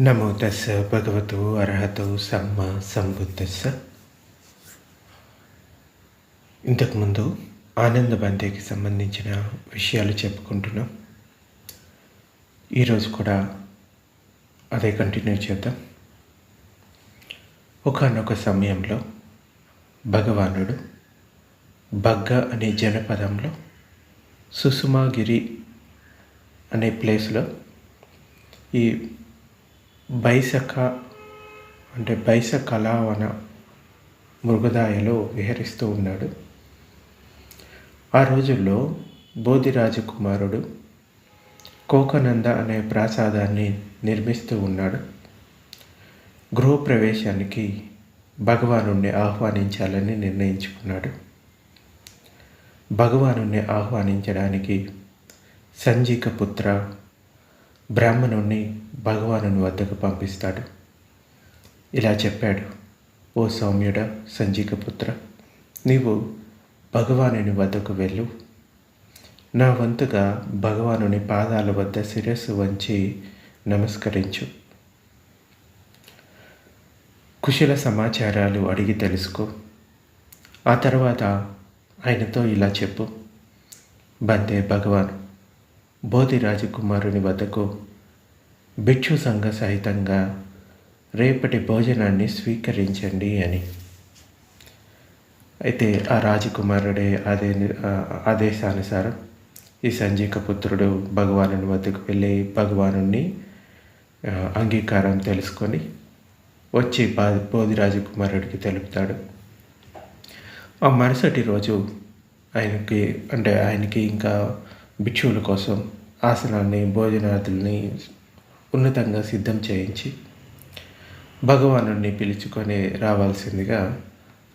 నమో తస్స భగవతు అర్హతో సమ్మ సంబుద్ధస్స. ఇంతకుముందు ఆనంద బందేకి సంబంధించిన విషయాలు చెప్పుకుంటున్నాం. ఈరోజు కూడా అదే కంటిన్యూ చేద్దాం. ఒకనొక సమయంలో భగవానుడు బగ్గ అనే జనపదంలో సుసుమాగిరి అనే ప్లేస్లో ఈ బైసక అంటే బైస కళావన మృగదాయలో విహరిస్తూ ఉన్నాడు. ఆ రోజుల్లో బోధిరాజు కుమారుడు కోకనంద అనే ప్రాసాదాన్ని నిర్మిస్తూ ఉన్నాడు. గృహప్రవేశానికి భగవాను ఆహ్వానించాలని నిర్ణయించుకున్నాడు. భగవాను ఆహ్వానించడానికి సంజీక పుత్ర బ్రాహ్మణుణ్ణి భగవానుని వద్దకు పంపిస్తాడు. ఇలా చెప్పాడు ఓ సౌమ్యుడ సంజీకపుత్ర నీవు భగవానుని వద్దకు వెళ్ళు. నా వంతుగా భగవానుని పాదాల వద్ద శిరస్సు వంచి నమస్కరించు. కుశల సమాచారాలు అడిగి తెలుసుకో. ఆ తర్వాత ఆయనతో ఇలా చెప్పు. బందే భగవాన్. బోధి రాజకుమారుని వద్దకు భిక్షు సంఘ సహితంగా రేపటి భోజనాన్ని స్వీకరించండి అని. అయితే ఆ రాజకుమారుడే అదే ఆదేశానుసారం ఈ సంజీక పుత్రుడు భగవాను వద్దకు వెళ్ళి భగవాను అంగీకారం తెలుసుకొని వచ్చి బోధి రాజకుమారుడికి తెలుపుతాడు. ఆ మరుసటి రోజు ఆయనకి అంటే ఆయనకి ఇంకా భిక్షువుల కోసం ఆసనాన్ని భోజనాదుల్ని ఉన్నతంగా సిద్ధం చేయించి భగవాను పిలుచుకొని రావాల్సిందిగా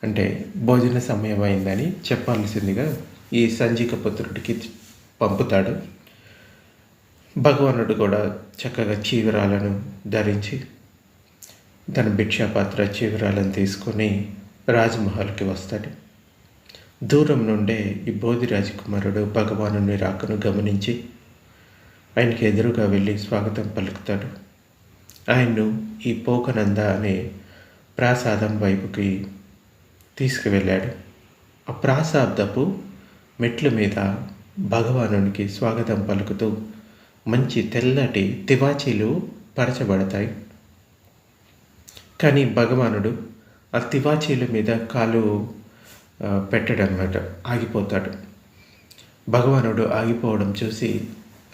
అంటే భోజన సమయం అయిందని చెప్పాల్సిందిగా ఈ సంజీక పుత్రుడికి పంపుతాడు. భగవానుడు కూడా చక్కగా చీవరాలను ధరించి తన భిక్షాపాత్ర చీవరాలను తీసుకొని రాజమహల్కి వస్తాడు. దూరం నుండే ఈ బోధి రాజకుమారుడు భగవాను రాకను గమనించి ఆయనకి ఎదురుగా వెళ్ళి స్వాగతం పలుకుతాడు. ఆయన్ను ఈ పోకనంద అనే ప్రాసాదం వైపుకి తీసుకువెళ్ళాడు. ఆ ప్రాసాదపు మెట్ల మీద భగవానునికి స్వాగతం పలుకుతూ మంచి తెల్లటి తివాచీలు పరచబడతాయి. కానీ భగవానుడు ఆ తివాచీల మీద కాలు పెట్టడనమాట. ఆగిపోతాడు. భగవానుడు ఆగిపోవడం చూసి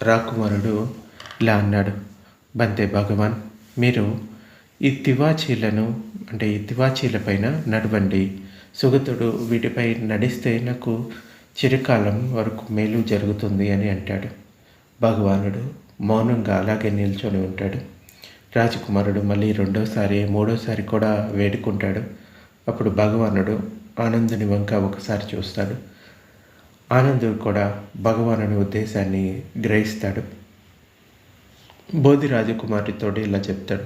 రాకుమారుడు ఇలా అన్నాడు. బంతే భగవాన్ మీరు ఈ తివాచీలను అంటే ఈ తివాచీల పైన నడవండి. సుగతుడు వీటిపై నడిస్తే నాకు చిరకాలం వరకు మేలు జరుగుతుంది అని అంటాడు. భగవానుడు మౌనంగా అలాగే నిల్చొని ఉంటాడు. రాజకుమారుడు మళ్ళీ రెండోసారి మూడోసారి కూడా వేడుకుంటాడు. అప్పుడు భగవానుడు ఆనందుని వంక ఒకసారి చూస్తాడు. ఆనందుడు కూడా భగవానుని ఉద్దేశాన్ని గ్రహిస్తాడు. బోధి రాజకుమారితో ఇలా చెప్తాడు.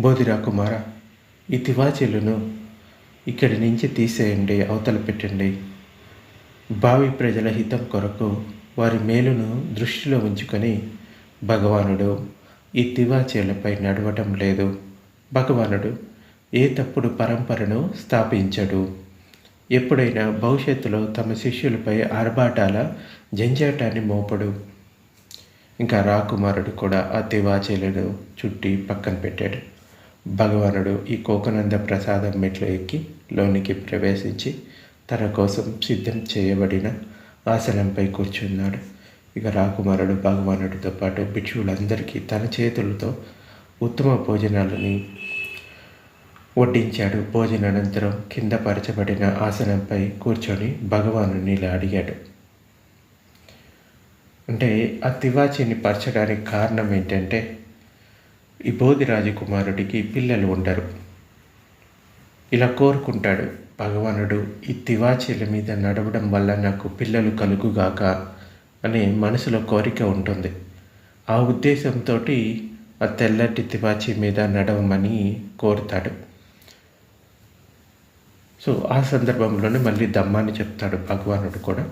బోధి రాకుమార ఈ తివాచీలను ఇక్కడి నుంచి తీసేయండి అవతల పెట్టండి. భావి ప్రజల హితం కొరకు వారి మేలును దృష్టిలో ఉంచుకొని భగవానుడు ఈ తివాచీలపై నడవటం లేదు. భగవానుడు ఏ తప్పుడు పరంపరను స్థాపించడు. ఎప్పుడైనా భవిష్యత్తులో తమ శిష్యులపై ఆర్భాటాల జంజాటాన్ని మోపడు. ఇంకా రాకుమారుడు కూడా ఆ తివాచీలను చుట్టి పక్కన పెట్టాడు. భగవానుడు ఈ కోకనంద ప్రసాదం మెట్లు ఎక్కి లోనికి ప్రవేశించి తన కోసం సిద్ధం చేయబడిన ఆసనంపై కూర్చున్నాడు. ఇక రాకుమారుడు భగవానుడితో పాటు భిక్షువులందరికీ తన చేతులతో ఉత్తమ భోజనాలని వడ్డించాడు. భోజనానంతరం కింద పరచబడిన ఆసనంపై కూర్చొని భగవాను ఇలా అడిగాడు. అంటే ఆ తివాచీని పరచడానికి కారణం ఏంటంటే ఈ బోధి రాజకుమారుడికి పిల్లలు ఉండరు. ఇలా కోరుకుంటాడు. భగవానుడు ఈ తివాచీల మీద నడవడం వల్ల నాకు పిల్లలు కలుగుగాక అనే మనసులో కోరిక ఉంటుంది. ఆ ఉద్దేశంతో ఆ తెల్లటి తివాచీ మీద నడవమని కోరుతాడు. సో ఆ సందర్భంలోనే మళ్ళీ దమ్మాన్ని చెప్తాడు భగవానుడు కూడా.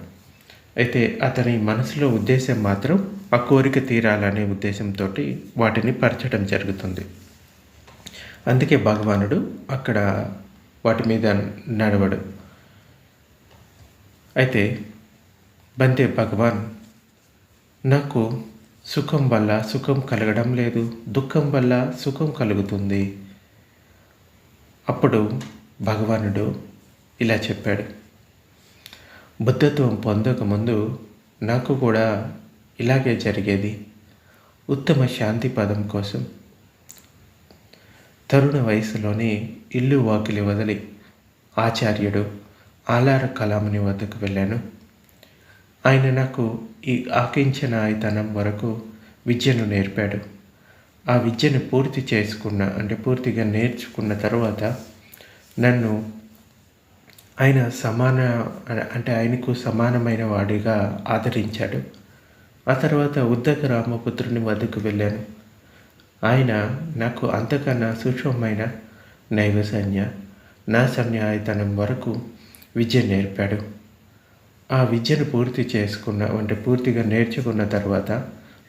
అయితే అతని మనసులో ఉద్దేశం మాత్రం ఆ కోరిక తీరాలనే ఉద్దేశంతో వాటిని పరచడం జరుగుతుంది. అందుకే భగవానుడు అక్కడ వాటి మీద నడవడు. అయితే బంతే భగవాన్ నాకు సుఖం వల్ల సుఖం కలగడం లేదు దుఃఖం వల్ల సుఖం కలుగుతుంది. అప్పుడు భగవానుడు ఇలా చెప్పాడు. బుద్ధత్వం పొందకముందు నాకు కూడా ఇలాగే జరిగేది. ఉత్తమ శాంతి పదం కోసం. తరుణ వయసులోనే ఇల్లు వాకిలి వదిలి ఆచార్యుడు ఆలార కలాముని వద్దకు వెళ్ళాను. ఆయన నాకు ఈ ఆకించనాయతనం వరకు విద్యను నేర్పాడు. ఆ విద్యను పూర్తి చేసుకున్న అంటే పూర్తిగా నేర్చుకున్న తర్వాత నన్ను ఆయన సమాన అంటే ఆయనకు సమానమైన వాడిగా ఆదరించాడు. ఆ తర్వాత ఉద్దక రామపుత్రుని వద్దకు వెళ్ళాను. ఆయన నాకు అంతకన్నా సూక్ష్మమైన నైవసన్య నా సన్యాయతనం వరకు విద్య నేర్పాడు. ఆ విద్యను పూర్తి చేసుకున్న అంటే పూర్తిగా నేర్చుకున్న తర్వాత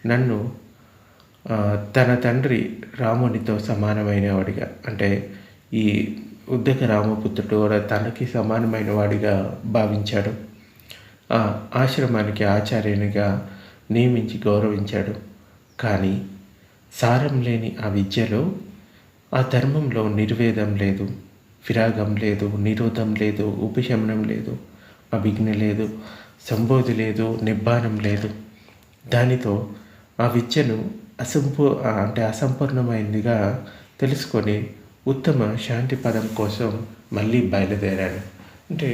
నన్ను తన తండ్రి రామునితో సమానమైన వాడిగా అంటే ఈ ఉద్దక రామపుత్రుడు కూడా తనకి సమానమైన వాడిగా భావించాడు. ఆ ఆశ్రమానికి ఆచార్యునిగా నియమించి గౌరవించాడు. కానీ సారం లేని ఆ విద్యలో ఆ ధర్మంలో నిర్వేదం లేదు విరాగం లేదు నిరోధం లేదు ఉపశమనం లేదు అభిజ్ఞ లేదు సంబోధి లేదు నిబ్బానం లేదు. దానితో ఆ విద్యను అసంపూ అంటే అసంపూర్ణమైనదిగా తెలుసుకొని ఉత్తమ శాంతి పదం కోసం మళ్ళీ బయలుదేరాడు. అంటే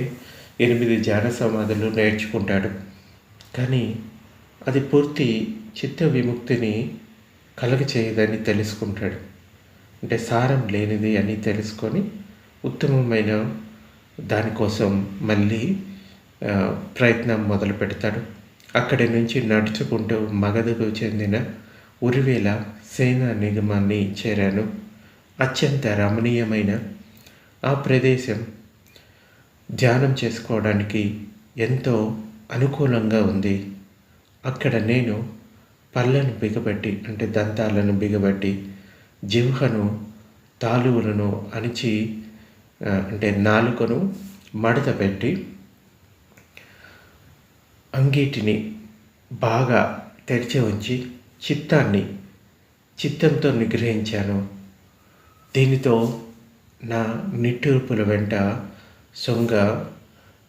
ఎనిమిది ధ్యాన సమాధులు నేర్చుకుంటాడు. కానీ అది పూర్తి చిత్త విముక్తిని కలగ చేయదని తెలుసుకుంటాడు. అంటే సారం లేనిది అని తెలుసుకొని ఉత్తమమైన దానికోసం మళ్ళీ ప్రయత్నం మొదలు పెడతాడు. అక్కడి నుంచి నడుచుకుంటూ మగధకు చెందిన ఉరివేల సేనా నిగమాన్ని చేరాను. అత్యంత రమణీయమైన ఆ ప్రదేశం ధ్యానం చేసుకోవడానికి ఎంతో అనుకూలంగా ఉంది. అక్కడ నేను పళ్ళను బిగబట్టి అంటే దంతాలను బిగబట్టి జిహ్వను తాలువులను అణిచి అంటే నాలుకను మడత పెట్టి అంగీటిని బాగా తెరిచి ఉంచి చిత్తాన్ని చిత్తంతో నిగ్రహించాను. దీనితో నా నిట్టూర్పుల వెంట సొంగ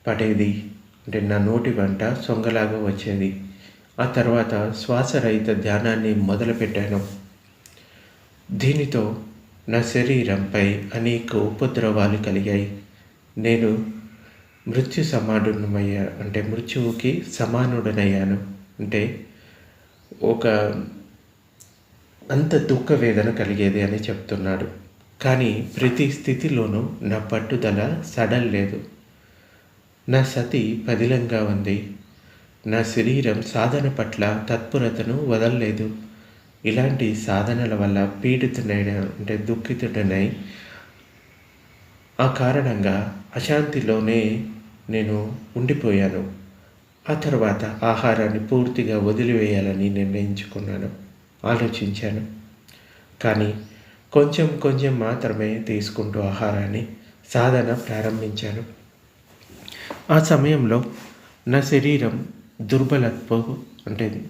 పడేది. అంటే నా నోటి వెంట సొంగలాగా వచ్చేది. ఆ తర్వాత శ్వాసరహిత ధ్యానాన్ని మొదలుపెట్టాను. దీనితో నా శరీరంపై అనేక ఉపద్రవాలు కలిగాయి. నేను మృత్యు సమానుడమయ్యా అంటే మృత్యువుకి సమానుడనయ్యాను. అంటే ఒక అంత దుఃఖ వేదన కలిగేది అని చెప్తున్నాడు. కానీ ప్రతి స్థితిలోనూ నా పట్టుదల సడల్లేదు నా సతి పదిలంగా ఉంది. నా శరీరం సాధన పట్ల తత్పరతను వదలలేదు. ఇలాంటి సాధనల వల్ల పీడితుడైన అంటే దుఃఖితుడనై ఆ కారణంగా అశాంతిలోనే నేను ఉండిపోయాను. ఆ తర్వాత ఆహారాన్ని పూర్తిగా వదిలివేయాలని నిర్ణయించుకున్నాను. ఆలోచించాను. కానీ కొంచెం కొంచెం మాత్రమే తీసుకుంటూ ఆహారాన్ని సాధన ప్రారంభించాను ఆ సమయంలో నా శరీరం దుర్బలత్వ అంటే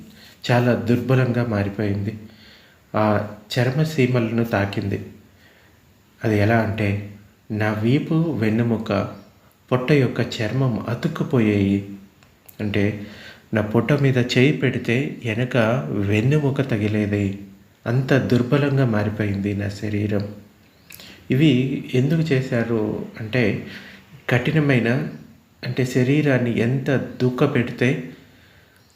చాలా దుర్బలంగా మారిపోయింది. ఆ చర్మ సీమలను తాకింది. అది ఎలా అంటే నా వీపు వెన్నుముక పొట్ట యొక్క చర్మం అతుక్కుపోయాయి. అంటే నా పొట్ట మీద చేయి పెడితే వెనక వెన్నుముక తగిలేది. అంత దుర్బలంగా మారిపోయింది నా శరీరం. ఇవి ఎందుకు చేశారు అంటే కఠినమైన అంటే శరీరాన్ని ఎంత దుఃఖ పెడితే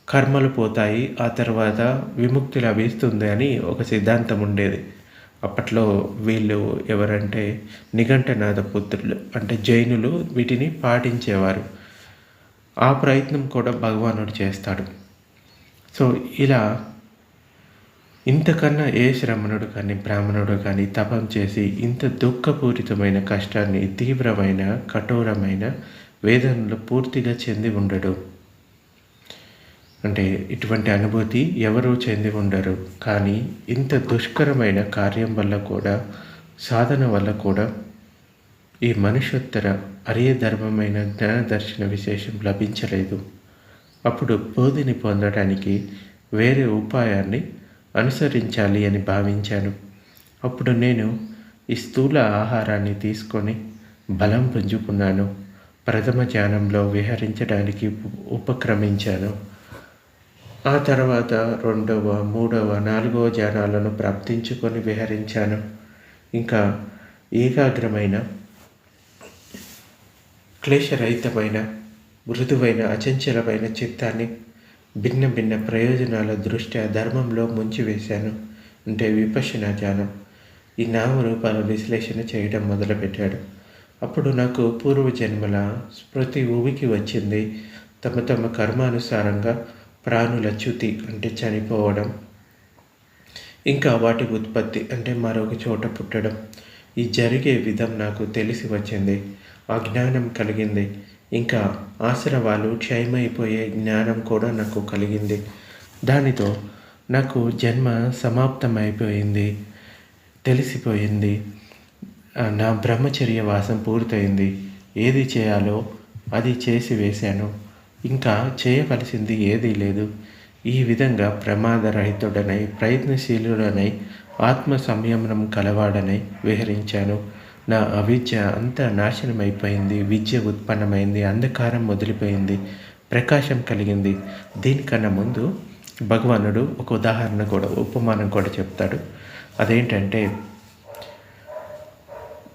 కర్మలు పోతాయి ఆ తర్వాత విముక్తి లభిస్తుంది అని ఒక సిద్ధాంతం ఉండేది. అప్పట్లో వీళ్ళు ఎవరంటే నిఘంటనాథ పుత్రులు అంటే జైనులు వీటిని పాటించేవారు. ఆ ప్రయత్నం కూడా భగవానుడు చేస్తాడు. సో ఇలా ఇంతకన్నా ఏ శ్రమణుడు కానీ బ్రాహ్మణుడు కానీ తపం చేసి ఇంత దుఃఖపూరితమైన కష్టాన్ని తీవ్రమైన కఠోరమైన వేదనలు పూర్తిగా చెంది ఉండడు. అంటే ఇటువంటి అనుభూతి ఎవరూ చెంది ఉండరు. కానీ ఇంత దుష్కరమైన కార్యం వల్ల కూడా సాధన వల్ల కూడా ఈ మనుషోత్తర అరియధర్మమైన జ్ఞాన దర్శన విశేషం లభించలేదు. అప్పుడు బోధిని పొందడానికి వేరే ఉపాయాన్ని అనుసరించాలి అని భావించాను. అప్పుడు నేను ఈ స్థూల ఆహారాన్ని తీసుకొని బలం పుంజుకున్నాను. ప్రథమ ధ్యానంలో విహరించడానికి ఉపక్రమించాను. ఆ తర్వాత రెండవ మూడవ నాలుగవ ధ్యానాలను ప్రాప్తించుకొని విహరించాను. ఇంకా ఏకాగ్రమైన క్లేశరహితమైన మృదువైన అచంచలమైన చిత్తాన్ని భిన్న భిన్న ప్రయోజనాల దృష్ట్యా ధర్మంలో ముంచివేశాను అంటే విపశన ధ్యానం ఈ నామరూపాల విశ్లేషణ చేయడం మొదలుపెట్టాడు. అప్పుడు నాకు పూర్వజన్మల స్మృతి ఊవికి వచ్చింది. తమ తమ కర్మానుసారంగా ప్రాణుల చ్యుతి అంటే చనిపోవడం. ఇంకా వాటి ఉత్పత్తి అంటే మరొక చోట పుట్టడం. ఈ జరిగే విధం నాకు తెలిసి వచ్చింది. ఆ జ్ఞానం కలిగింది. ఇంకా ఆశ్రవాలు క్షయమైపోయే జ్ఞానం కూడా నాకు కలిగింది. దానితో నాకు జన్మ సమాప్తమైపోయింది తెలిసిపోయింది. నా బ్రహ్మచర్య వాసం పూర్తయింది. ఏది చేయాలో అది చేసి వేశాను. ఇంకా చేయవలసింది ఏదీ లేదు. ఈ విధంగా ప్రమాదరహితుడనై ప్రయత్నశీలుడనై ఆత్మ సంయమనం కలవాడనై విహరించాను. నా అవిద్య అంతా నాశనమైపోయింది విద్య ఉత్పన్నమైంది అంధకారం మొదలిపోయింది ప్రకాశం కలిగింది. దీనికన్నా ముందు భగవానుడు ఒక ఉదాహరణ కూడా ఉపమానం కూడా చెప్తాడు. అదేంటంటే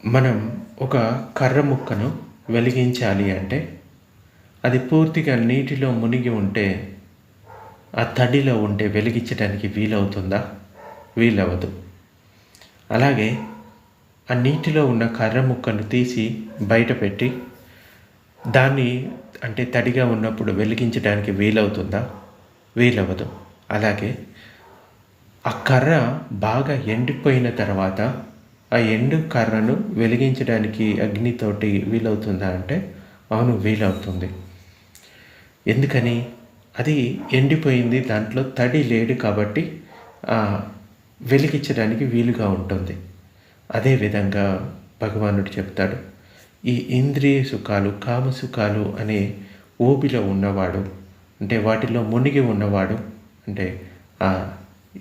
మనం ఒక కర్ర ముక్కను వెలిగించాలి అంటే అది పూర్తిగా నీటిలో మునిగి ఉంటే ఆ తడిలో ఉంటే వెలిగించడానికి వీలవుతుందా? వీలవదు అలాగే ఆ నీటిలో ఉన్న కర్ర ముక్కను తీసి బయటపెట్టి దాన్ని అంటే తడిగా ఉన్నప్పుడు వెలిగించడానికి వీలవుతుందా? వీలవదు అలాగే ఆ కర్ర బాగా ఎండిపోయిన తర్వాత ఆ ఎండు కర్రను వెలిగించడానికి అగ్నితోటి వీలవుతుందా అంటే అవును వీలవుతుంది. ఎందుకని? అది ఎండిపోయింది దాంట్లో తడి లేడు కాబట్టి వెలిగించడానికి వీలుగా ఉంటుంది. అదేవిధంగా భగవానుడు చెప్తాడు ఈ ఇంద్రియ సుఖాలు కామ సుఖాలు అనే ఓబిలో ఉన్నవాడు అంటే వాటిలో మునిగి ఉన్నవాడు అంటే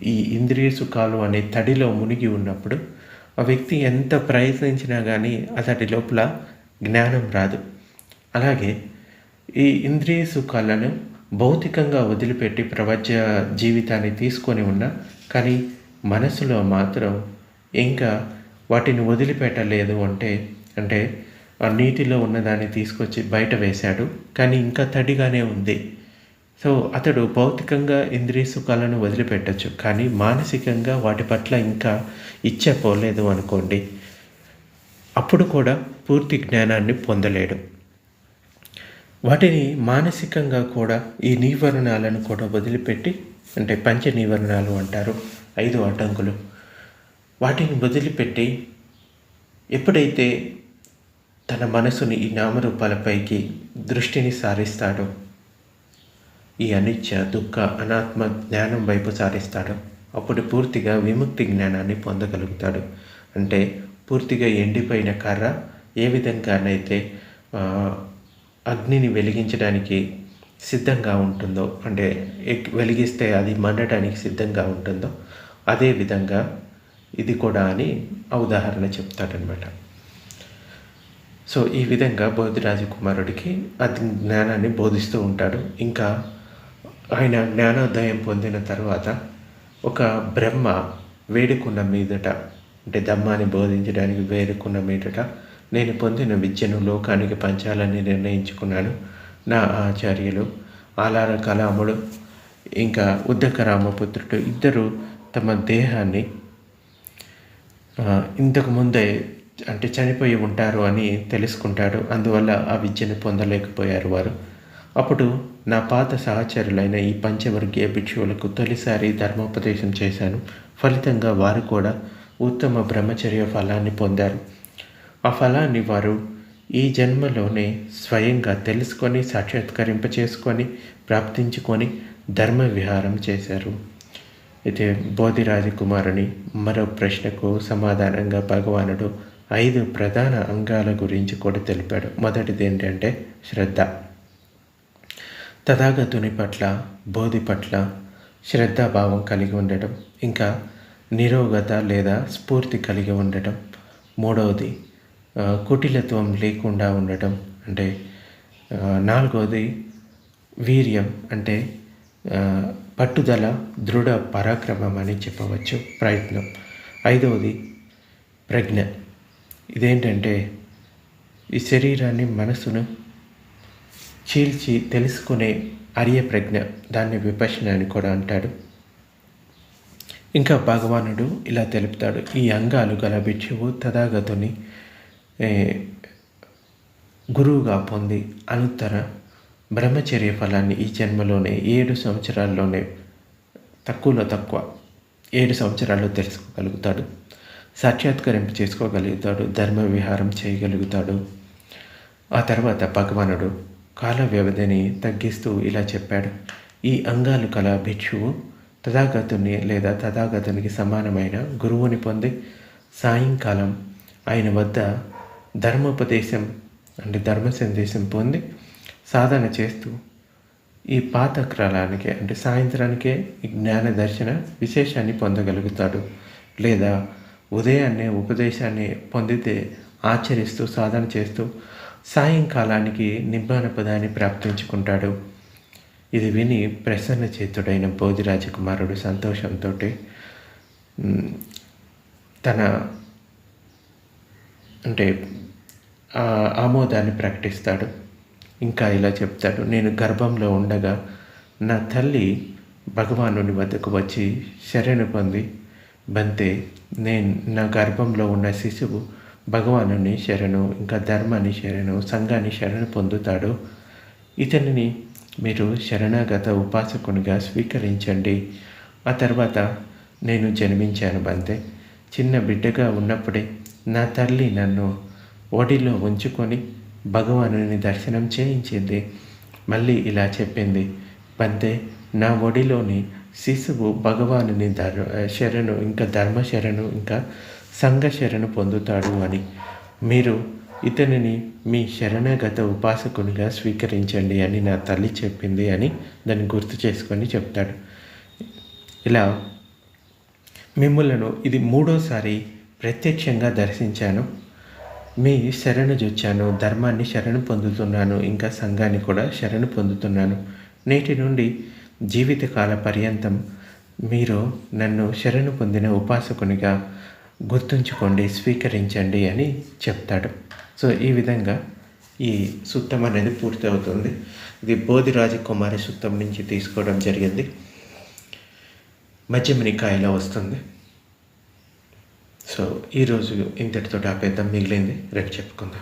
ఈ ఇంద్రియ సుఖాలు అనే తడిలో మునిగి ఉన్నప్పుడు ఆ వ్యక్తి ఎంత ప్రయత్నించినా కానీ అతడి లోపల జ్ఞానం రాదు. అలాగే ఈ ఇంద్రియ సుఖాలను భౌతికంగా వదిలిపెట్టి ప్రపంచ జీవితాన్ని తీసుకొని ఉన్నా కానీ మనసులో మాత్రం ఇంకా వాటిని వదిలిపెట్టలేదు అంటే అంటే ఆ నీటిలో ఉన్నదాన్ని తీసుకొచ్చి బయట వేశాడు కానీ ఇంకా తడిగానే ఉంది. సో అతడు భౌతికంగా ఇంద్రియ సుఖాలను వదిలిపెట్టచ్చు కానీ మానసికంగా వాటి పట్ల ఇంకా ఇచ్చే పోలేదు అనుకోండి. అప్పుడు కూడా పూర్తి జ్ఞానాన్ని పొందలేడు. వాటిని మానసికంగా కూడా ఈ నీవరణాలను కూడా వదిలిపెట్టి అంటే పంచ నీవరణాలు అంటారు ఐదు అడ్డంకులు. వాటిని వదిలిపెట్టి ఎప్పుడైతే తన మనసుని ఈ నామరూపాలపైకి దృష్టిని సారిస్తాడో ఈ అనిత్య దుఃఖ అనాత్మ జ్ఞానం వైపు సారిస్తాడో అప్పుడు పూర్తిగా విముక్తి జ్ఞానాన్ని పొందగలుగుతాడు. అంటే పూర్తిగా ఎండిపోయిన కర్ర ఏ విధంగానైతే అగ్నిని వెలిగించడానికి సిద్ధంగా ఉంటుందో అంటే వెలిగిస్తే అది మండటానికి సిద్ధంగా ఉంటుందో అదే విధంగా ఇది కూడా అని ఆ ఉదాహరణ చెప్తాడనమాట సో ఈ విధంగా బోధిరాజు కుమారుడికి అతి జ్ఞానాన్ని బోధిస్తూ ఉంటాడు. ఇంకా ఆయన జ్ఞానోదయం పొందిన తర్వాత ఒక బ్రహ్మ వేడుకున్న మీదట అంటే ధమ్మాన్ని బోధించడానికి వేడుకున్న మీదట నేను పొందిన విద్యను లోకానికి పంచాలని నిర్ణయించుకున్నాను నా ఆచార్యులు ఆలార కలాముడు ఇంకా ఉద్దకరామపుత్రుడు ఇద్దరు తమ దేహాన్ని ఇంతకు ముందే అంటే చనిపోయి ఉంటారు అని తెలుసుకుంటాడు. అందువల్ల ఆ విద్యను పొందలేకపోయారు వారు. అప్పుడు నా పాత సహచరులైన ఈ పంచవర్గీయ భిక్షువులకు తొలిసారి ధర్మోపదేశం చేశాను. ఫలితంగా వారు కూడా ఉత్తమ బ్రహ్మచర్య ఫలాన్ని పొందారు. ఆ ఫలాన్ని వారు ఈ జన్మలోనే స్వయంగా తెలుసుకొని సాక్షాత్కరింప చేసుకొని ప్రాప్తించుకొని ధర్మ విహారం చేశారు. అయితే బోధి రాజకుమారుని మరో ప్రశ్నకు సమాధానంగా భగవానుడు ఐదు ప్రధాన అంగాల గురించి కూడా తెలిపాడు. మొదటిది ఏంటంటే శ్రద్ధ. తథాగతుని పట్ల బోధి పట్ల శ్రద్ధాభావం కలిగి ఉండటం ఇంకా నిరోగత లేదా స్ఫూర్తి కలిగి ఉండటం. మూడవది కుటిలత్వం లేకుండా ఉండటం అంటే నాలుగవది వీర్యం అంటే పట్టుదల దృఢ పరాక్రమం అని చెప్పవచ్చు. ప్రయత్నం. ఐదవది ప్రజ్ఞ. ఇదేంటంటే ఈ శరీరాన్ని మనసును చీల్చి తెలుసుకునే అరియ ప్రజ్ఞ. దాన్ని విపశన అని కూడా అంటాడు ఇంకా భగవానుడు ఇలా తెలుపుతాడు. ఈ అంగాలు గల భిక్షువు తథాగతుని గురువుగా పొంది అనుత్తర బ్రహ్మచర్య ఫలాన్ని ఈ జన్మలోనే ఏడు సంవత్సరాల్లోనే తక్కువలో తక్కువ ఏడు సంవత్సరాల్లో తెలుసుకోగలుగుతాడు. సాక్షాత్కరింపు చేసుకోగలుగుతాడు. ధర్మ విహారం చేయగలుగుతాడు. ఆ తర్వాత భగవానుడు కాల వ్యవధిని తగ్గిస్తూ ఇలా చెప్పాడు. ఈ అంగాలు కల భిక్షువు తథాగతుని లేదా తథాగతునికి సమానమైన గురువుని పొంది సాయంకాలం ఆయన వద్ద ధర్మోపదేశం అంటే ధర్మ సందేశం పొంది సాధన చేస్తూ ఈ పాత కాలానికి అంటే సాయంత్రానికే ఈ జ్ఞాన దర్శన విశేషాన్ని పొందగలుగుతాడు. లేదా ఉదయాన్నే ఉపదేశాన్ని పొందితే ఆచరిస్తూ సాధన చేస్తూ సాయంకాలానికి నిబ్బాన పదాన్ని ప్రాప్తించుకుంటాడు. ఇది విని ప్రసన్న చేతుడైన బోధిరాజకుమారుడు సంతోషంతో తన అంటే ఆమోదాన్ని ప్రకటిస్తాడు. ఇంకా ఇలా చెప్తాడు నేను గర్భంలో ఉండగా నా తల్లి భగవానుని వద్దకు వచ్చి శరణు పొంది బంతే నేను నా గర్భంలో ఉన్న శిశువు భగవానుని శరణు ఇంకా ధర్మాన్ని శరణు సంఘాన్ని శరణు పొందుతాడు. ఇతనిని మీరు శరణాగత ఉపాసకునిగా స్వీకరించండి. ఆ తర్వాత నేను జన్మించాను బంతే. చిన్న బిడ్డగా ఉన్నప్పుడే నా తల్లి నన్ను ఒడిలో ఉంచుకొని భగవానుని దర్శనం చేయించింది. మళ్ళీ ఇలా చెప్పింది. పంతే నా ఒడిలోని శిశువు భగవానుని ధర్ శరణు ఇంకా ధర్మ శరణు ఇంకా సంఘ శరణు పొందుతాడు అని. మీరు ఇతనిని మీ శరణాగత ఉపాసకునిగా స్వీకరించండి అని నా తల్లి చెప్పింది అని దాన్ని గుర్తు చేసుకొని చెప్తాడు. ఇలా మిమ్మలను ఇది మూడోసారి ప్రత్యక్షంగా దర్శించాను. మీ శరణు చూచాను ధర్మాన్ని శరణు పొందుతున్నాను ఇంకా సంఘాన్ని కూడా శరణు పొందుతున్నాను. నేటి నుండి జీవితకాల పర్యంతం మీరు నన్ను శరణు పొందిన ఉపాసకునిగా గుర్తుంచుకోండి స్వీకరించండి అని చెప్తాడు. సో ఈ విధంగా ఈ సుత్తం అనేది పూర్తి అవుతుంది ఇది బోధిరాజ కుమారి సుత్తం నుంచి తీసుకోవడం జరిగింది. మధ్యమనికాయలో వస్తుంది. సో ఈరోజు ఇంతటితో ఆపేద్దాం. మిగిలింది రేపు చెప్పుకుందాం.